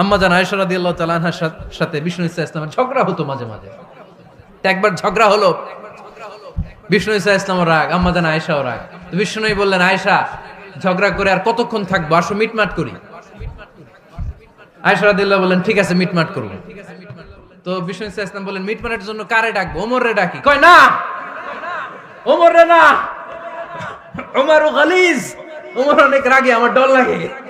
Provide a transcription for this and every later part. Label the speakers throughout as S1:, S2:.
S1: আম্মা জান আয়েশা রাদিয়াল্লাহু তাআলা আনহার সাথে বিষ্ণু ইসা ইসলামের ঝগড়া হতো মাঝে মাঝে। একবার ঝগড়া হলো। বিষ্ণু ইসা ইসলামের রাগ, আম্মা জান আয়েশাও রাগ। বিষ্ণুই বললেন, আয়েশা, ঝগড়া করে আর কতক্ষণ থাকব? আসো, মিটমাট করি। আয়েশা রাদিয়াল্লাহ বললেন, ঠিক আছে, মিটমাট করব। তো বিষ্ণু ইসা ইসলাম বললেন, মিটমাটের জন্য কারে ডাকবো? ওমর রে ডাকি। কয়, না! ওমর রে না! ওমর ও গালিজ। ওমর অনেক রাগে, আমার ডর লাগে।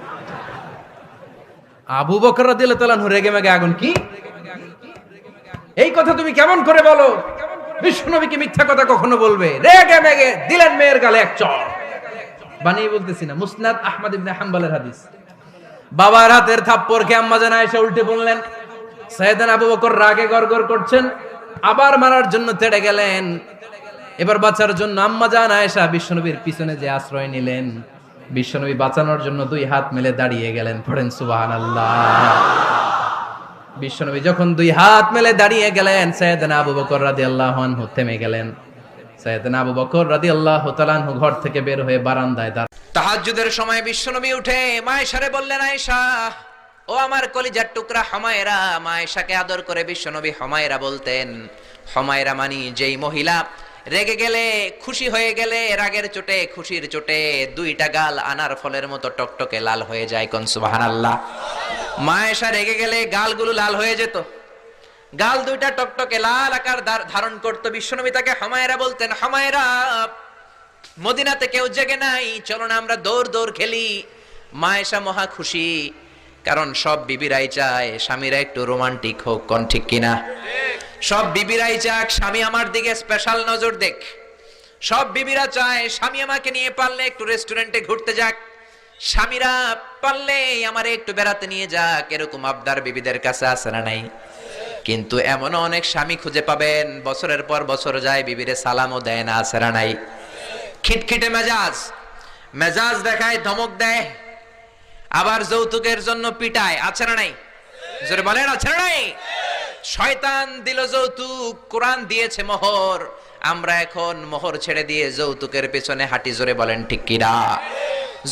S1: আবু বকর তাআলা রেগে মেগে আগুন কি? এই কথা তুমি কেমন করে বলো? মিথ্যা কথা কখনো বলবে? রেগে মেগে দিলেন মেয়ের গালে এক চর। বানিয়ে বলতেছি না, মুসনাদ আহমদ ইবনে হাম্বলের হাদিস। বাবার হাতের থাপ্পড় খেয়ে আম্মা জানা এসে উল্টে সাইয়েদান আবু বকর রাগে গড়গড় করছেন, আবার মারার জন্য তেড়ে গেলেন। এবার বাঁচার জন্য আম্মা জান আয়েশা বিশ্বনবীর পিছনে যে আশ্রয় নিলেন। বিশ্বনবী বাঁচানোর জন্য দুই হাত মেলে দাঁড়িয়ে গেলেন, পড়েন সুবহানাল্লাহ। বিশ্বনবী যখন দুই হাত মেলে দাঁড়িয়ে গেলেন সৈয়দনা আবু বকর রাদিয়াল্লাহু আনহু থেমে গেলেন। সৈয়দনা আবু বকর রাদিয়াল্লাহু তাআলা আনহু ঘর থেকে বের হয়ে বারান্দায় দাঁড় তাহাজ্জুদের সময় বিশ্বনবী উঠে, মায়েশারে বললেন, আয়েশা, ও আমার কলিজার টুকরা হমায়রা। মায়েশাকে আদর করে বিশ্বনবী হমায়রা বলতেন, হমায়রা মানি যেই মহিলা রেগে গেলে খুশি হয়ে গেলে রাগের চোটে, খুশির চোটে দুইটা গাল আনার ফলের মতো টকটকে লাল হয়ে যায় কোন সুবহানাল্লাহ। মায়েশা রেগে গেলে গালগুলো লাল হয়ে যেত। গাল দুইটা টকটকে লাল আকার ধারণ করতো। বিশ্বনবী তাকে হামায়রা বলতেন, হামায়রা, মদিনাতে কেউ জেগে নাই, চলো না আমরা দৌড় দৌড় খেলি। মায়েশা মহা খুশি, কারণ সব বিবিরাই চায়, স্বামীরা একটু রোমান্টিক হোক, কোন ঠিক কিনা? সব বিবিরাই চাক, স্বামী আমার দিকে স্পেশাল নজর দেখ। সব বিবিরা চায়, স্বামী আমাকে নিয়ে পারলে একটু রেস্টুরেন্টে ঘুরতে যাক। স্বামীরা পারলে আমারে একটু বেড়াতে নিয়ে যাক, এরকম আবদার বিবিদের কাছে আছে না নাই। কিন্তু এমনও অনেক স্বামী খুঁজে পাবেন, বছরের পর বছর যায় বিবিরে সালামও দেয় না, আছে না নাই। খিটখিটে মেজাজ মেজাজ দেখায়, ধমক দেয়, আবার যৌতুকের জন্য পিটায়, আছে না নাই? জোরে বলেন, আছে না নাই? শয়তান দিল যৌতুক, কোরআন দিয়েছে মোহর। আমরা এখন মোহর ছেড়ে দিয়ে যৌতুকের পেছনে হাঁটি, জোরে বলেন, ঠিক কিনা?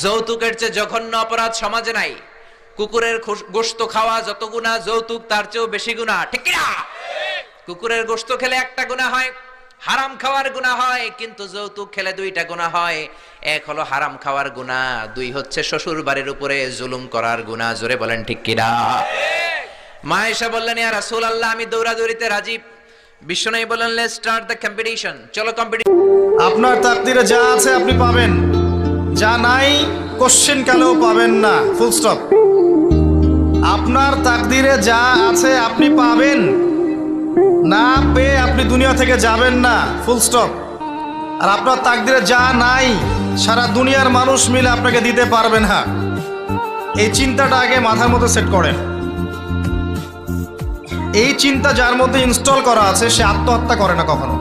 S1: যৌতুকের চেয়ে জঘন্য অপরাধ সমাজে নাই। কুকুরের গোস্ত খাওয়া যত গুণা, যৌতুক তার চেয়েও বেশি গুণা, ঠিক কিনা? কুকুরের গোস্ত খেলে একটা গুণা হয়, হারাম খাওয়ার গুণা হয়, কিন্তু যৌতুক খেলে দুইটা গুণা হয়। এক হলো হারাম খাওয়ার গুণা, দুই হচ্ছে শ্বশুর বাড়ির উপরে জুলুম করার গুণা, জোরে বলেন, ঠিক কিনা? মা এসে বললেন, ইয়া রাসূল আল্লাহ আমি দৌড়াদৌড়িতে রাজীব বিশ্বনবী বললেন লেটস স্টার্ট দ্য কম্পিটিশন চলো কম্পিটিশন
S2: আপনার তাকদিরে যা আছে আপনি পাবেন। যা নাই কোশ্চেন কালেও পাবেন না। ফুল স্টপ আপনার তাকদিরে যা আছে আপনি পাবেন। না পেয়ে আপনি দুনিয়া থেকে যাবেন না। ফুল স্টপ আর আপনার তাকদিরে যা নাই, সারা দুনিয়ার মানুষ মিলে আপনাকে দিতে পারবেন না। এই চিন্তাটা আগে মাথার মধ্যে সেট করেন। এই চিন্তা যার মধ্যে ইনস্টল করা আছে, সে আত্মহত্যা করে না কখনো।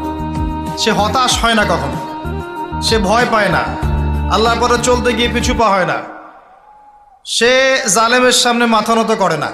S2: সে হতাশ হয় না কখনো। সে ভয় পায় না। আল্লাহর পরে চলতে গিয়ে পিছু পা হয় না। সে জালেমের সামনে মাথা নত করে না।